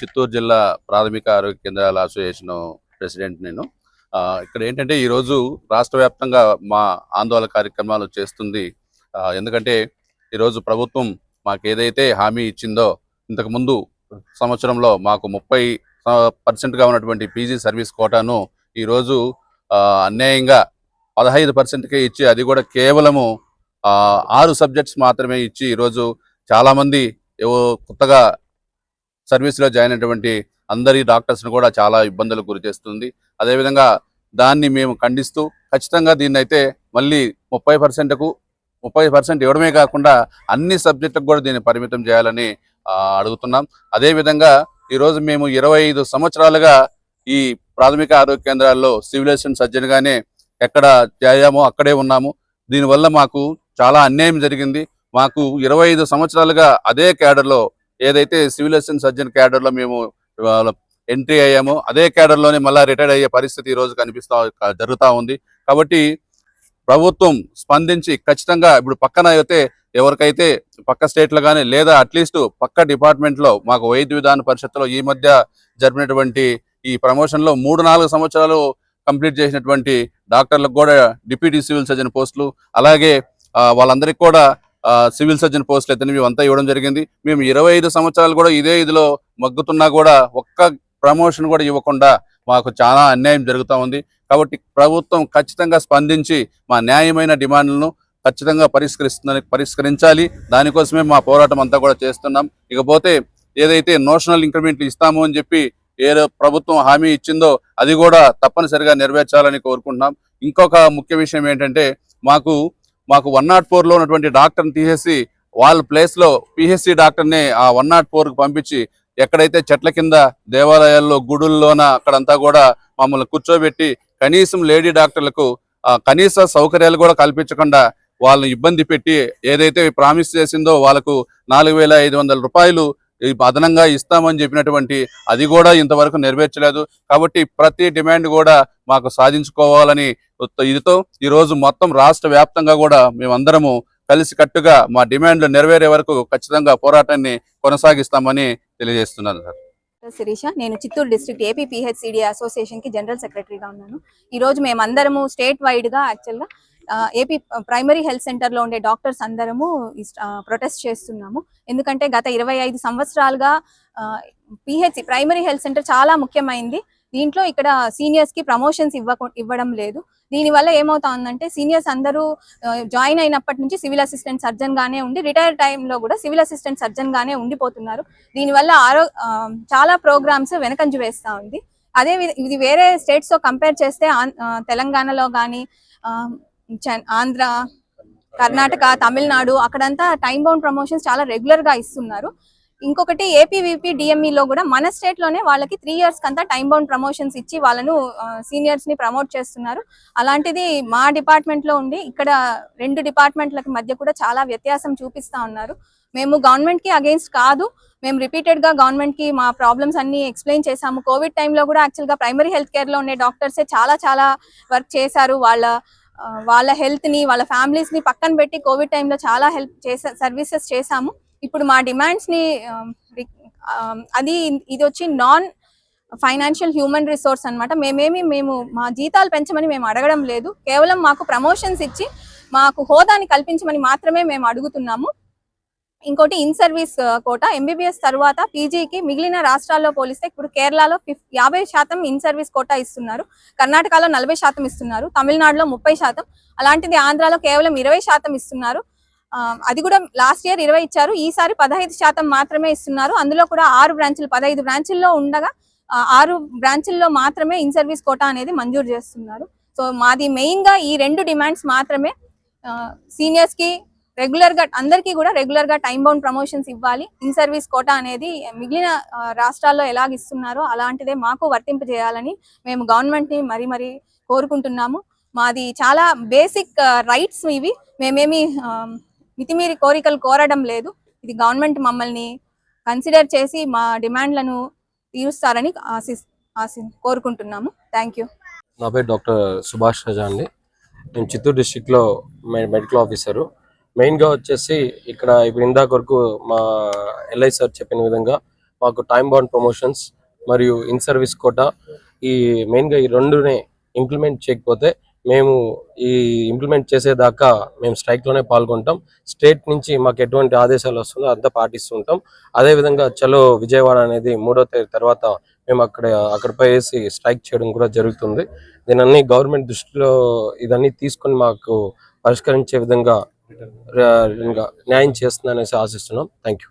చిత్తూరు జిల్లా ప్రాథమిక ఆరోగ్య కేంద్రాల అసోసియేషన్ ప్రెసిడెంట్ నేను. ఇక్కడ ఏంటంటే ఈరోజు రాష్ట్ర వ్యాప్తంగా మా ఆందోళన కార్యక్రమాలు చేస్తుంది. ఎందుకంటే ఈరోజు ప్రభుత్వం మాకు ఏదైతే హామీ ఇచ్చిందో ఇంతకుముందు సంవత్సరంలో మాకు ముప్పై పర్సెంట్గా ఉన్నటువంటి పీజీ సర్వీస్ కోటాను ఈరోజు అన్యాయంగా పదహైదు పర్సెంట్కే ఇచ్చి అది కూడా కేవలము ఆరు సబ్జెక్ట్స్ మాత్రమే ఇచ్చి ఈరోజు చాలామంది ఏవో కొత్తగా సర్వీస్లో జాయిన్ అయినటువంటి అందరి డాక్టర్స్ని కూడా చాలా ఇబ్బందులకు గురి చేస్తుంది. అదేవిధంగా దాన్ని మేము ఖండిస్తూ ఖచ్చితంగా దీన్ని అయితే మళ్ళీ ముప్పై పర్సెంట్కు ముప్పై పర్సెంట్ ఇవ్వడమే కాకుండా అన్ని సబ్జెక్టుకు కూడా దీన్ని పరిమితం చేయాలని అడుగుతున్నాం. అదేవిధంగా ఈరోజు మేము ఇరవై ఐదు సంవత్సరాలుగా ఈ ప్రాథమిక ఆరోగ్య కేంద్రాల్లో సివిలేషన్ సర్జన్గానే ఎక్కడ చేయామో అక్కడే ఉన్నాము. దీనివల్ల మాకు చాలా అన్యాయం జరిగింది. మాకు ఇరవై ఐదు సంవత్సరాలుగా అదే క్యాడర్లో ఏదైతే సివిల్ అసిస్టెంట్ సర్జన్ క్యాడర్లో మేము ఎంట్రీ అయ్యామో అదే క్యాడర్లోనే మళ్ళీ రిటైర్డ్ అయ్యే పరిస్థితి ఈరోజు రోజు కనిపిస్తా జరుగుతూ ఉంది. కాబట్టి ప్రభుత్వం స్పందించి ఖచ్చితంగా ఇప్పుడు పక్కన అయితే ఎవరికైతే పక్క స్టేట్లో కానీ లేదా అట్లీస్ట్ పక్క డిపార్ట్మెంట్లో మాకు వైద్య విధాన పరిషత్లో ఈ మధ్య జరిపినటువంటి ఈ ప్రమోషన్లో మూడు నాలుగు సంవత్సరాలు కంప్లీట్ చేసినటువంటి డాక్టర్లకు కూడా డిప్యూటీ సివిల్ సర్జన్ పోస్టులు అలాగే వాళ్ళందరికీ కూడా సివిల్ సర్జన్ పోస్టులు అయితే అంతా ఇవ్వడం జరిగింది. మేము ఇరవై ఐదు సంవత్సరాలు కూడా ఇదే ఇదిలో మగ్గుతున్నా కూడా ఒక్క ప్రమోషన్ కూడా ఇవ్వకుండా మాకు చాలా అన్యాయం జరుగుతూ ఉంది. కాబట్టి ప్రభుత్వం ఖచ్చితంగా స్పందించి మా న్యాయమైన డిమాండ్లను ఖచ్చితంగా పరిష్కరిస్తుందని పరిష్కరించాలి. దానికోసమే మా పోరాటం అంతా కూడా చేస్తున్నాం. ఇకపోతే ఏదైతే నోషనల్ ఇంక్రిమెంట్లు ఇస్తాము అని చెప్పి ఏ ప్రభుత్వం హామీ ఇచ్చిందో అది కూడా తప్పనిసరిగా నెరవేర్చాలని కోరుకుంటున్నాం. ఇంకొక ముఖ్య విషయం ఏంటంటే మాకు మాకు వన్ నాట్ ఫోర్లో ఉన్నటువంటి డాక్టర్ని తీసేసి వాళ్ళ ప్లేస్లో పిహెచ్సి డాక్టర్ని ఆ వన్ నాట్ ఫోర్కి పంపించి ఎక్కడైతే చెట్ల కింద దేవాలయాల్లో గుడుల్లోన అక్కడంతా కూడా మమ్మల్ని కూర్చోబెట్టి కనీసం లేడీ డాక్టర్లకు కనీస సౌకర్యాలు కూడా కల్పించకుండా వాళ్ళని ఇబ్బంది పెట్టి ఏదైతే ప్రామిస్ చేసిందో వాళ్ళకు నాలుగు వేల ఐదు వందల రూపాయలు అదనంగా ఇస్తామని చెప్పినటువంటి అది కూడా ఇంతవరకు నెరవేర్చలేదు. కాబట్టి ప్రతి డిమాండ్ కూడా మాకు సాధించుకోవాలని ఇదితో ఈ రోజు మొత్తం రాష్ట్ర వ్యాప్తంగా కూడా మేమందరము కలిసికట్టుగా మా డిమాండ్లు నెరవేరే వరకు ఖచ్చితంగా పోరాటాన్ని కొనసాగిస్తామని తెలియజేస్తున్నాను సార్. శిరీష నేను చిత్తూరు డిస్ట్రిక్ట్ ఏపీ పిహెచ్సిడి అసోసియేషన్కి జనరల్ సెక్రటరీగా ఉన్నాను. ఈ రోజు మేమందరము స్టేట్ వైడ్గా యాక్చువల్గా ఏపీ ప్రైమరీ హెల్త్ సెంటర్లో ఉండే డాక్టర్స్ అందరము ప్రొటెస్ట్ చేస్తున్నాము. ఎందుకంటే గత ఇరవై ఐదు సంవత్సరాలుగా పిహెచ్సి ప్రైమరీ హెల్త్ సెంటర్ చాలా ముఖ్యమైంది. దీంట్లో ఇక్కడ సీనియర్స్కి ప్రమోషన్స్ ఇవ్వ ఇవ్వడం లేదు. దీనివల్ల ఏమవుతుందంటే సీనియర్స్ అందరూ జాయిన్ అయినప్పటి నుంచి సివిల్ అసిస్టెంట్ సర్జన్ గానే ఉండి రిటైర్ టైంలో కూడా సివిల్ అసిస్టెంట్ సర్జన్ గానే ఉండిపోతున్నారు. దీనివల్ల ఆరో చాలా ప్రోగ్రామ్స్ వెనకంజు వేస్తూ ఉంది. అదే ఇది వేరే స్టేట్స్తో కంపేర్ చేస్తే తెలంగాణలో కానీ ఆంధ్ర కర్ణాటక తమిళనాడు అక్కడంతా టైం బౌండ్ ప్రమోషన్స్ చాలా రెగ్యులర్గా ఇస్తున్నారు. ఇంకొకటి ఏపీవీపీ డిఎంఈలో కూడా మన స్టేట్లోనే వాళ్ళకి త్రీ ఇయర్స్ కంతా టైం బౌండ్ ప్రమోషన్స్ ఇచ్చి వాళ్ళను సీనియర్స్ని ప్రమోట్ చేస్తున్నారు. అలాంటిది మా డిపార్ట్మెంట్లో ఉండి ఇక్కడ రెండు డిపార్ట్మెంట్లకి మధ్య కూడా చాలా వ్యత్యాసం చూపిస్తా ఉన్నారు. మేము గవర్నమెంట్కి అగేన్స్ట్ కాదు. మేము రిపీటెడ్గా గవర్నమెంట్కి మా ప్రాబ్లమ్స్ అన్ని ఎక్స్ప్లెయిన్ చేసాము కోవిడ్ టైంలో కూడా యాక్చువల్గా ప్రైమరీ హెల్త్ కేర్లో ఉండే డాక్టర్సే చాలా చాలా వర్క్ చేశారు. వాళ్ళ వాళ్ళ హెల్త్ని వాళ్ళ ఫ్యామిలీస్ని పక్కన పెట్టి కోవిడ్ టైంలో చాలా హెల్ప్ చేసా సర్వీసెస్ చేశాము. ఇప్పుడు మా డిమాండ్స్ని అది ఇది వచ్చి నాన్ ఫైనాన్షియల్ హ్యూమన్ రిసోర్స్ అన్నమాట. మేమేమి మేము మా జీతాలు పెంచమని మేము అడగడం లేదు. కేవలం మాకు ప్రమోషన్స్ ఇచ్చి మాకు హోదాని కల్పించమని మాత్రమే మేము అడుగుతున్నాము. ఇంకోటి ఇన్ సర్వీస్ కోట. ఎంబీబీఎస్ తర్వాత పీజీకి మిగిలిన రాష్ట్రాల్లో పోలిస్తే ఇప్పుడు కేరళలో ఫిఫ్ యాభై శాతం ఇన్ సర్వీస్ కోటా ఇస్తున్నారు. కర్ణాటకలో నలభై శాతం ఇస్తున్నారు. తమిళనాడులో ముప్పై శాతం. అలాంటిది ఆంధ్రాలో కేవలం ఇరవై శాతం ఇస్తున్నారు. అది కూడా లాస్ట్ ఇయర్ ఇరవై ఇచ్చారు. ఈసారి పదహైదు శాతం మాత్రమే ఇస్తున్నారు. అందులో కూడా ఆరు బ్రాంచ్లు పదహైదు బ్రాంచ్ల్లో ఉండగా ఆరు బ్రాంచుల్లో మాత్రమే ఇన్ సర్వీస్ కోటా అనేది మంజూరు చేస్తున్నారు. సో మాది మెయిన్గా ఈ రెండు డిమాండ్స్ మాత్రమే సీనియర్స్ రెగ్యులర్గా అందరికీ కూడా రెగ్యులర్గా టైం బౌండ్ ప్రమోషన్స్ ఇవ్వాలి. ఇన్ సర్వీస్ కోటా అనేది మిగిలిన రాష్ట్రాల్లో ఎలాగ ఇస్తున్నారో అలాంటిదే మాకు వర్తింపు చేయాలని మేము గవర్నమెంట్ని మరీ మరీ కోరుకుంటున్నాము. మాది చాలా బేసిక్ రైట్స్ ఇవి. మేమేమి మితిమీరి కోరికలు కోరడం లేదు. ఇది గవర్నమెంట్ మమ్మల్ని కన్సిడర్ చేసి మా డిమాండ్లను తీరుస్తారని ఆశి ఆశి కోరుకుంటున్నాము. థ్యాంక్ యూ నా పేరు డాక్టర్ సుభాష్ రజా అండి. నేను చిత్తూరు డిస్టిక్లో మెడికల్ ఆఫీసరు మెయిన్గా వచ్చేసి ఇక్కడ ఇప్పుడు ఇందాక వరకు మా ఎల్ఐ సార్ చెప్పిన విధంగా మాకు టైం బౌండ్ ప్రమోషన్స్ మరియు ఇన్ సర్వీస్ కోటా ఈ మెయిన్గా ఈ రెండునే ఇంప్లిమెంట్ చేయకపోతే మేము ఈ ఇంప్లిమెంట్ చేసేదాకా మేము స్ట్రైక్లోనే పాల్గొంటాం. స్టేట్ నుంచి మాకు ఎటువంటి ఆదేశాలు వస్తుందో అంతా పాటిస్తుంటాం. అదేవిధంగా చలో విజయవాడ అనేది మూడో తేదీ తర్వాత మేము అక్కడ అక్కడ పోయేసి స్ట్రైక్ చేయడం కూడా జరుగుతుంది. దీనన్నీ గవర్నమెంట్ దృష్టిలో ఇదన్నీ తీసుకొని మాకు పరిష్కరించే విధంగా న్యాయం చేస్తుందనేసి ఆశిస్తున్నాం. Thank you